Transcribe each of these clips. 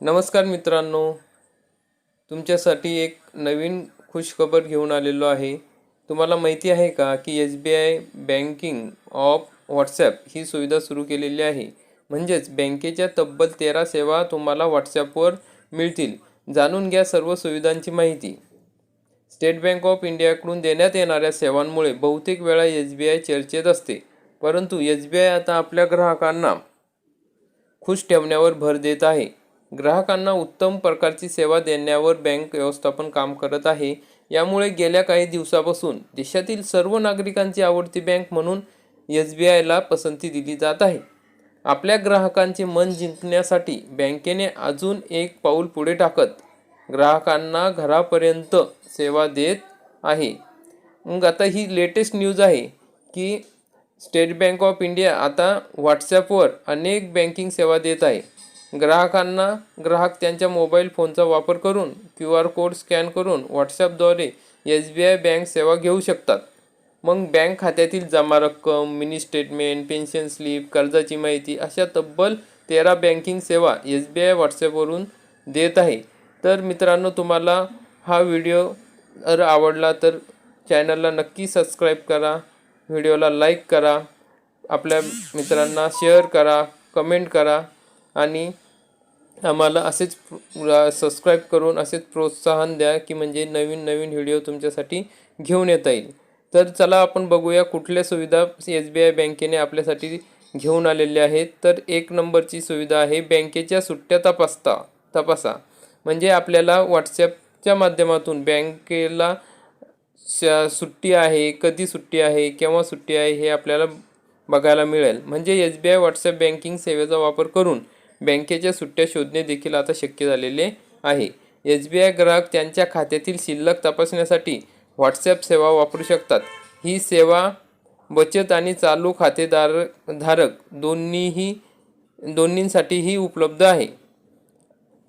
नमस्कार मित्रांनो. तुमच्यासाठी एक नवीन खुशखबर घेऊन आलेलो आहे. तुम्हाला माहिती आहे का की S B I banking of WhatsApp ही सुविधा सुरू केलेली आहे. म्हणजेच बँकेच्या तब्बल तेरा सेवा तुम्हाला व्हॉट्सॲपवर मिळतील. जाणून घ्या सर्व सुविधांची माहिती. स्टेट बँक ऑफ इंडियाकडून देण्यात येणाऱ्या सेवांमुळे बहुतेक वेळा एस बी आय चर्चेत असते. परंतु एस बी आय आता आपल्या ग्राहकांना खुश ठेवण्यावर भर देत आहे. ग्राहकांना उत्तम प्रकारची सेवा देण्यावर बँक व्यवस्थापन काम करत आहे. यामुळे गेल्या काही दिवसापासून देशातील सर्व नागरिकांची आवडती बँक म्हणून एस बी आयला पसंती दिली जात आहे. आपल्या ग्राहकांचे मन जिंकण्यासाठी बँकेने अजून एक पाऊल पुढे टाकत ग्राहकांना घरापर्यंत सेवा देत आहे. मग आता ही लेटेस्ट न्यूज आहे की स्टेट बँक ऑफ इंडिया आता व्हॉट्सॲपवर अनेक बँकिंग सेवा देत आहे. ग्राहकांना ग्राहक त्यांच्या मोबाईल फोनचा वापर करून क्यू आर कोड स्कॅन करून व्हॉट्सॲपद्वारे एस बी आय बँक सेवा घेऊ शकतात. मग बँक खात्यातील जमा रक्कम मिनी स्टेटमेंट पेन्शन स्लिप कर्जाची माहिती अशा तब्बल तेरा बँकिंग सेवा एस बी आय व्हॉट्सॲपवरून देत आहे. तर मित्रांनो तुम्हाला हा व्हिडिओ जर आवडला तर चॅनलला नक्की सबस्क्राईब करा व्हिडिओला लाईक करा आपल्या मित्रांना शेअर करा कमेंट करा. आणि आम्हाला असेच सबस्क्राईब करून असेच प्रोत्साहन द्या की म्हणजे नवीन नवीन व्हिडिओ तुमच्यासाठी घेऊन येता येईल. तर चला आपण बघूया कुठल्या सुविधा एस बी आय बँकेने आपल्यासाठी घेऊन आलेल्या आहेत. तर एक नंबरची सुविधा आहे बँकेच्या सुट्ट्या तपासता तपासा. म्हणजे आपल्याला व्हॉट्सॲपच्या माध्यमातून बँकेला श सुट्टी आहे कधी सुट्टी आहे केव्हा सुट्टी आहे हे आपल्याला बघायला मिळेल. म्हणजे S B I WhatsApp banking सेवेचा वापर करून बँकेच्या सुट्ट्या शोधणे देखील आता शक्य झालेले आहे. एस बी आय ग्राहक त्यांच्या खात्यातील शिल्लक तपासण्यासाठी व्हॉट्सॲप सेवा वापरू शकतात. ही सेवा बचत आणि चालू खातेदार धारक दोन्हीही दोन्हींसाठीही उपलब्ध आहे.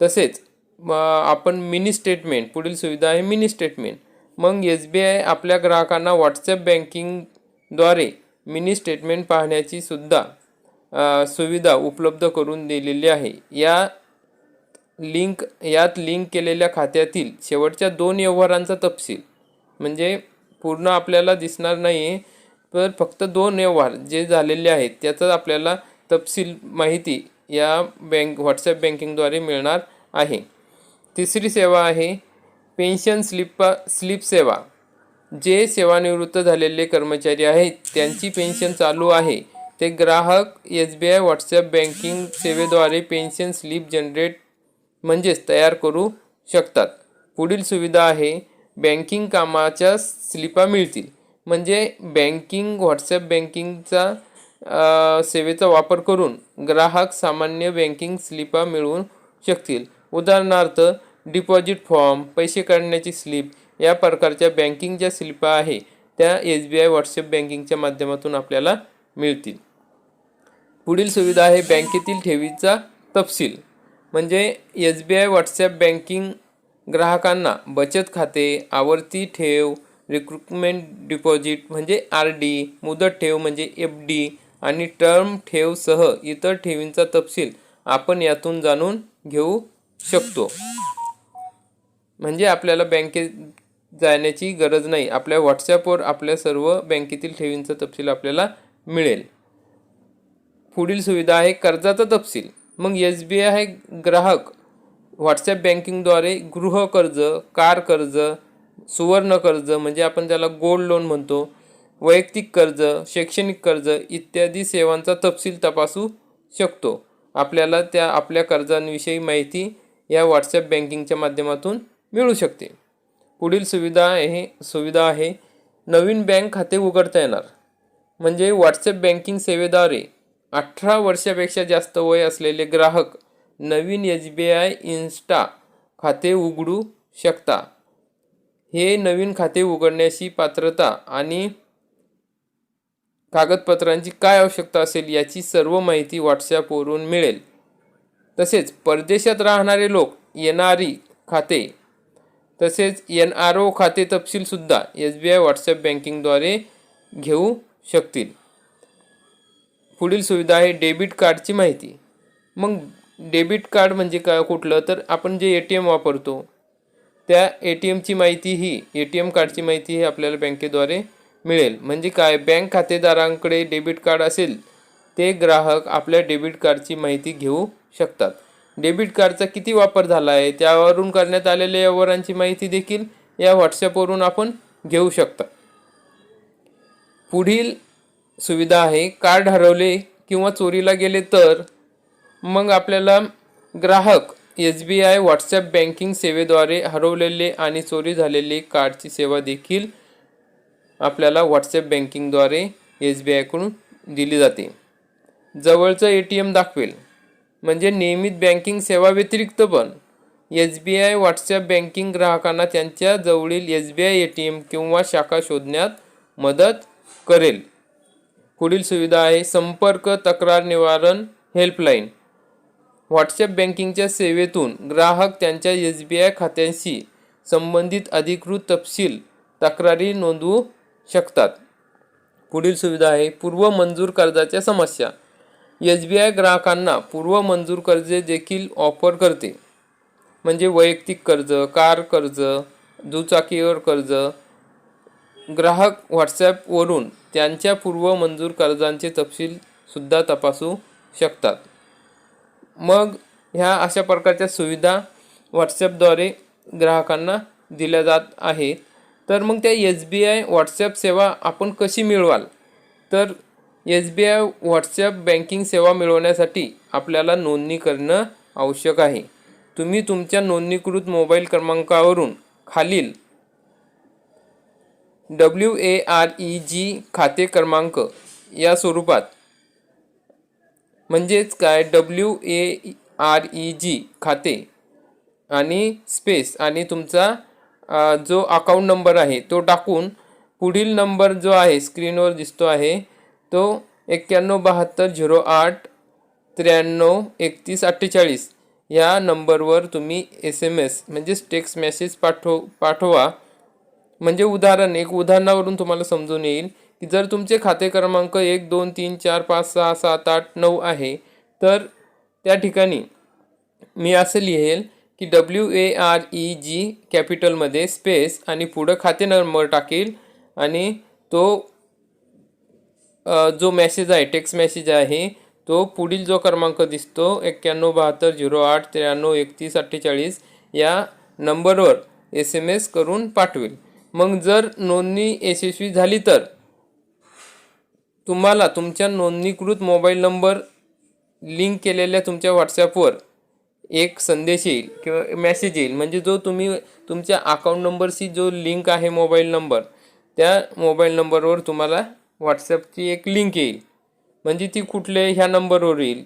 तसेच आपण मिनी स्टेटमेंट पुढील सुविधा आहे मिनी स्टेटमेंट. मग एस बी आय आपल्या ग्राहकांना व्हॉट्सॲप बँकिंगद्वारे मिनी स्टेटमेंट पाहण्याची सुद्धा सुविधा उपलब्ध करून दिलेली आहे. या लिंक यात लिंक केलेल्या खात्यातील शेवटच्या दोन व्यवहारांचा तपशील. म्हणजे पूर्ण आपल्याला दिसणार नाही तर फक्त दोन व्यवहार जे झालेले आहेत त्याचा आपल्याला तपशील माहिती या बँक व्हॉट्सॲप बँकिंगद्वारे मिळणार आहे. तिसरी सेवा आहे पेन्शन स्लिप स्लिप सेवा. जे सेवानिवृत्त झालेले कर्मचारी आहेत त्यांची पेन्शन चालू आहे. ते ग्राहक S B I WhatsApp banking सेवेद्वारे पेन्शन स्लिप जनरेट म्हणजेच तयार करू शकतात. पुढील सुविधा आहे बँकिंग कामाच्या स्लिपा मिळतील. म्हणजे बँकिंग व्हॉट्सॲप बँकिंगचा सेवेचा वापर करून ग्राहक सामान्य बँकिंग स्लिपा मिळवू शकतील. उदाहरणार्थ डिपॉझिट फॉर्म पैसे काढण्याची स्लिप या प्रकारच्या बँकिंगच्या स्लिपा आहे. त्या एस बी आय व्हॉट्सअप बँकिंगच्या माध्यमातून आपल्याला मिळतील. पुढील सुविधा आहे बँकेतील ठेवीचा तपशील. म्हणजे S B I WhatsApp banking ग्राहकांना बचत खाते आवर्ती ठेव रिक्रुटमेंट डिपॉझिट म्हणजे आर डी मुदत ठेव म्हणजे एफ डी आणि टर्म ठेवसह इतर ठेवींचा तपशील आपण यातून जाणून घेऊ शकतो. म्हणजे आपल्याला बँकेत जाण्याची गरज नाही. आपल्या व्हॉट्सॲपवर आपल्या सर्व बँकेतील ठेवींचा तपशील आपल्याला मिळेल. पुढील सुविधा आहे कर्जाचा तपशील. मग एस बी आय ग्राहक व्हॉट्सॲप बँकिंगद्वारे गृह कर्ज कार कर्ज सुवर्ण कर्ज म्हणजे आपण त्याला गोल्ड लोन म्हणतो वैयक्तिक कर्ज शैक्षणिक कर्ज इत्यादी सेवांचा तपशील तपासू शकतो. आपल्याला त्या आपल्या कर्जांविषयी माहिती या व्हॉट्सॲप बँकिंगच्या माध्यमातून मिळू शकते. पुढील सुविधा आहे सुविधा आहे नवीन बँक खाते उघडता येणार. म्हणजे व्हॉट्सॲप बँकिंग सेवेद्वारे अठरा वर्षापेक्षा जास्त वय असलेले ग्राहक नवीन एस बी आय इन्स्टा खाते उघडू शकता. हे नवीन खाते उघडण्याची पात्रता आणि कागदपत्रांची काय आवश्यकता असेल याची सर्व माहिती व्हॉट्सॲपवरून मिळेल. तसेच परदेशात राहणारे लोक एन आर ई खाते तसेच एन आर ओ खाते तपशीलसुद्धा एस बी आय व्हॉट्सॲप बँकिंगद्वारे घेऊ शकतील. पुढील सुविधा आहे डेबिट कार्डची माहिती. मग डेबिट कार्ड म्हणजे काय कुठलं? तर आपण जे ए टी एम वापरतो त्या ए टी एमची माहिती ही ए टी एम कार्डची माहिती ही आपल्याला बँकेद्वारे मिळेल. म्हणजे काय? बँक खातेदारांकडे डेबिट कार्ड असेल ते ग्राहक आपल्या डेबिट कार्डची माहिती घेऊ शकतात. डेबिट कार्डचा किती वापर झाला आहे? त्यावरून करण्यात आलेल्या व्यवहारांची माहिती देखील या व्हॉट्सॲपवरून आपण घेऊ शकता. पुढील सुविधा आहे. कार्ड हरवले किंवा चोरीला गेले तर मग आपल्याला ग्राहक S B I WhatsApp banking सेवेद्वारे हरवलेले आणि चोरी झालेले कार्डची सेवा देखील आपल्याला व्हॉट्सॲप बँकिंगद्वारे एस बी आयकडून दिली जाते. जवळचं ए टी एम दाखवेल. म्हणजे नियमित बँकिंग सेवा व्यतिरिक्त पण S B I WhatsApp banking ग्राहकांना त्यांच्या जवळील S B I A T M किंवा शाखा शोधण्यात मदत करेल. पुढील सुविधा आहे संपर्क तक्रार निवारण हेल्पलाईन. व्हॉट्सॲप बँकिंगच्या सेवेतून ग्राहक त्यांच्या एस बी आय खात्यांशी संबंधित अधिकृत तपशील तक्रारी नोंदवू शकतात. पुढील सुविधा आहे पूर्व मंजूर कर्जाच्या समस्या. एस बी आय ग्राहकांना पूर्व मंजूर कर्जे देखील ऑफर करते. म्हणजे वैयक्तिक कर्ज कार कर्ज दुचाकीवर कर्ज ग्राहक व्हॉट्सॲपवरून त्यांच्या पूर्व मंजूर कर्जांचे तपशील सुद्धा तपासू शकतात. मग ह्या अशा प्रकारच्या सुविधा व्हॉट्सॲपद्वारे ग्राहकांना दिल्या जात आहे. तर मग त्या एस बी आय व्हॉट्सॲप सेवा आपण कशी मिळवाल? तर S B I WhatsApp banking सेवा मिळवण्यासाठी आपल्याला नोंदणी करणं आवश्यक आहे. तुम्ही तुमच्या नोंदणीकृत मोबाईल क्रमांकावरून खालील W A R E G खाते क्रमांक या स्वरूपात. म्हणजेच काय? W A R E G खाते आणि स्पेस आणि तुमचा जो अकाउंट नंबर आहे तो टाकून पुढील नंबर जो आहे स्क्रीनवर दिसतो आहे तो एक्क्याण्णव बहात्तर झिरो आठ त्र्याण्णव एकतीस अठ्ठेचाळीस या नंबरवर तुम्ही एस एम एस म्हणजेच टेक्स्ट मेसेज पाठव पाठवा. म्हणजे उदाहरण एक उदाहरणावरून तुम्हाला समजून येईल की जर तुमचे खाते क्रमांक एक दोन तीन चार पाच सहा सात आठ नऊ आहे तर त्या ठिकाणी मी असं लिहेल की W A R E G कॅपिटलमध्ये स्पेस आणि पुढं खाते नंबर टाकेल आणि तो जो मेसेज आहे टेक्स्ट मेसेज आहे तो पुढील जो क्रमांक दिसतो एक्क्याण्णव बहात्तर झिरो आठ त्र्याण्णव एकतीस अठ्ठेचाळीस या नंबरवर एस एम एस करून पाठवेल. मग जर नोंदणी यशस्वी झाली तर? तुम्हाला तुमच्या नोंदणीकृत मोबाईल नंबर लिंक केलेल्या तुमच्या व्हॉट्सॲपवर एक संदेश येईल किंवा मेसेज येईल. म्हणजे जो तुम्ही तुमच्या अकाउंट नंबरशी जो लिंक आहे मोबाईल नंबर त्या मोबाईल नंबरवर तुम्हाला व्हॉट्सॲपची एक लिंक येईल. म्हणजे ती कुठल्या ह्या नंबरवर येईल?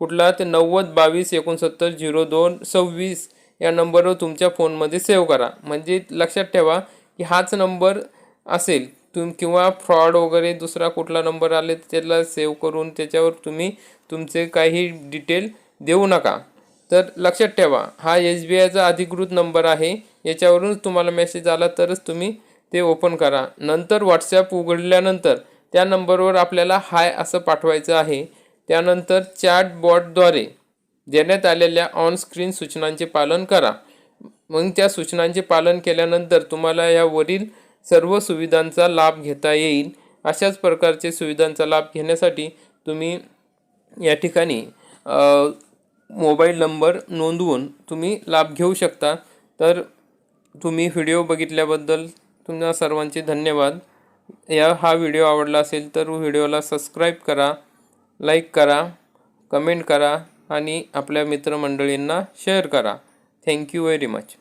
कुठला ते नव्वद बावीस एकोणसत्तर झिरो दोन सव्वीस या नंबरवर तुमच्या फोनमध्ये सेव्ह करा. म्हणजे लक्षात ठेवा की हाच नंबर असेल तुम किंवा फ्रॉड वगैरे दुसरा कुठला नंबर आले तर त्याला सेव्ह करून त्याच्यावर तुम्ही तुमचे काही डिटेल देऊ नका. तर लक्षात ठेवा हा एस बी आयचा अधिकृत नंबर आहे. याच्यावरून तुम्हाला मेसेज आला तरच तुम्ही ते ओपन करा. नंतर व्हॉट्सॲप उघडल्यानंतर त्या नंबरवर आपल्याला हाय असं पाठवायचं आहे. त्यानंतर चॅट बॉटद्वारे देण्यात आलेल्या ऑनस्क्रीन सूचनांचे पालन करा. मग त्या सूचनांचे पालन केल्यानंतर तुम्हाला यावरील सर्व सुविधांचा लाभ घेता येईल. अशाच प्रकारचे सुविधांचा लाभ घेण्यासाठी तुम्ही या ठिकाणी मोबाईल नंबर नोंदवून तुम्ही लाभ घेऊ शकता. तर तुम्ही व्हिडिओ बघितल्याबद्दल तुम्हा सर्वांचे धन्यवाद. या हा व्हिडिओ आवडला असेल तर व्हिडिओला सबस्क्राईब करा लाईक करा कमेंट करा आणि आपल्या मित्रमंडळींना शेअर करा. Thank you very much.